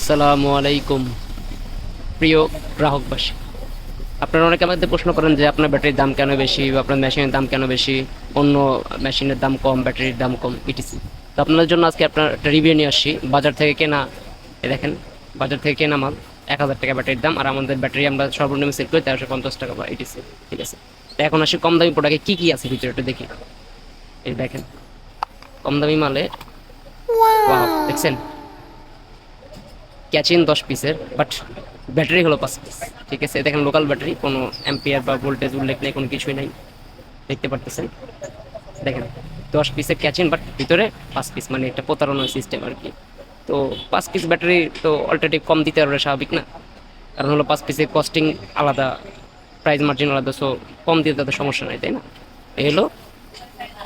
আসসালামু আলাইকুম। প্রিয় গ্রাহকবাসী আপনারা অনেকে আমাদের প্রশ্ন করেন যে আপনার ব্যাটারির দাম কেন বেশি বা আপনার মেশিনের দাম কেন বেশি অন্য মেশিনের দাম কম ব্যাটারির দাম কম ইটিসি তো আপনাদের জন্য আজকে আপনার একটা রিভিউ নিয়ে আসছি। বাজার থেকে কেনা এই দেখেন বাজার থেকে কেনা মাল এক হাজার টাকা ব্যাটারির দাম আর আমাদের ব্যাটারি আমরা সর্বনিম্ন সেল করি তেরোশো পঞ্চাশ টাকা বা ইটিসি ঠিক আছে? তো এখন আসি কম দামি প্রোডাক্টে কী কী আছে ভিতরে একটু দেখি। এই দেখেন কম দামি মালে দেখছেন? ক্যাচিন দশ পিসের বাট ব্যাটারি হলো পাঁচ পিস ঠিক আছে? দেখেন লোকাল ব্যাটারি কোনো অ্যাম্পিয়ার বা ভোল্টেজ উল্লেখ নেই, কোনো কিছুই নাই, দেখতে পারতেছেন? দেখেন, দশ পিসের ক্যাচিন বাট ভিতরে পাঁচ পিস মানে একটা প্রতারণার সিস্টেম আর কি। তো পাঁচ পিস ব্যাটারি তো অল্টারনেটিভ কম দিতে পারবে, স্বাভাবিক না? কারণ হলো পাঁচ পিসের কস্টিং আলাদা প্রাইস মার্জিন আলাদা সো কম দিতে তাদের সমস্যা নাই, তাই না? এই হলো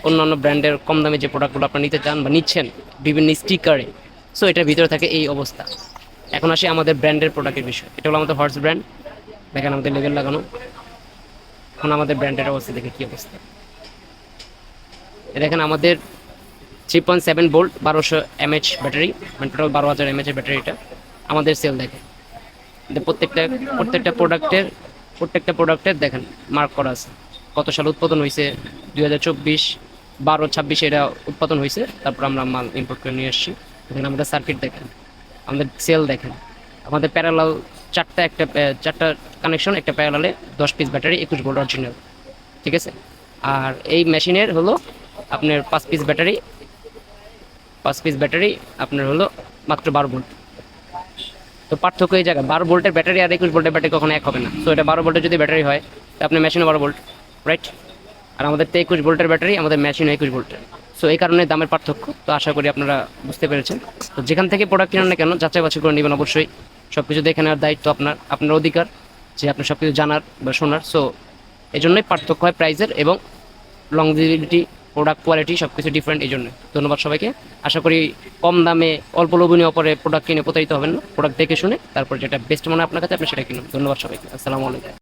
অন্যান্য ব্র্যান্ডের কম দামে যে প্রোডাক্টগুলো আপনারা নিতে চান বা নিচ্ছেন, বিভিন্ন স্টিকারে সো এটার ভিতরে থাকে এই অবস্থা। এখন আসি আমাদের ব্র্যান্ডের প্রোডাক্টের বিষয়। এটা হলো আমাদের হর্স ব্র্যান্ড দেখেন আমাদের লেভেল লাগানো। এখন আমাদের ব্র্যান্ডের অবস্থা দেখে কি অবস্থা। দেখেন আমাদের থ্রি পয়েন্ট সেভেন বোল্ট বারোশো এমএচ ব্যাটারি মানে টোটাল বারো হাজার এমএচ এর ব্যাটারি এটা। আমাদের সেল দেখে প্রত্যেকটা প্রত্যেকটা প্রোডাক্টের প্রত্যেকটা প্রোডাক্টের দেখেন মার্ক করা আছে। কত সাল উৎপাদন হয়েছে? দুই হাজার চব্বিশ, বারো, ছাব্বিশে এটা উৎপাদন হয়েছে। তারপর আমরা মাল ইম্পোর্ট করে নিয়ে এসেছি দেখেন আমাদের সার্কিট দেখেন। আমাদের সেল দেখেন। আমাদের প্যারালাল চারটা একটা চারটা কানেকশন একটা প্যারালালে দশ পিস ব্যাটারি একুশ ভোল্ট অরিজিনাল ঠিক আছে? আর এই মেশিনের হলো আপনার পাঁচ পিস ব্যাটারি পাঁচ পিস ব্যাটারি আপনার হলো মাত্র বারো ভোল্ট তো পার্থক্য এই জায়গায়, বারো ভোল্টের ব্যাটারি আর একুশ ভোল্টের ব্যাটারি কখনো এক হবে না। তো এটা বারো ভোল্টের যদি ব্যাটারি হয়, তো আপনার মেশিনে বারো ভোল্ট রাইট আর আমাদের তো একুশ ভোল্টের ব্যাটারি আমাদের মেশিনে একুশ ভোল্টের সো এই কারণে দামের পার্থক্য, তো আশা করি আপনারা বুঝতে পেরেছেন। তো যেখান থেকে প্রোডাক্ট কিনেন না কেন, যাচাই বাছাই করে নেবেন অবশ্যই। সব কিছু দেখে নেওয়ার দায়িত্ব আপনার আপনার অধিকার, যে আপনি সব কিছু জানার বা শোনার। সো এই জন্যই পার্থক্য হয় প্রাইজের এবং লংজিবিলিটি প্রোডাক্ট কোয়ালিটি সব কিছু ডিফারেন্ট এই জন্য ধন্যবাদ সবাইকে। আশা করি কম দামে অল্প লোভনীয় পরে প্রোডাক্ট কিনে প্রতারিত হবেন না। প্রোডাক্ট দেখে শুনে তারপর যেটা বেস্ট মনে আপনার কাছে, আপনি সেটা কিনুন। ধন্যবাদ সবাইকে। আসসালামু আলাইকুম।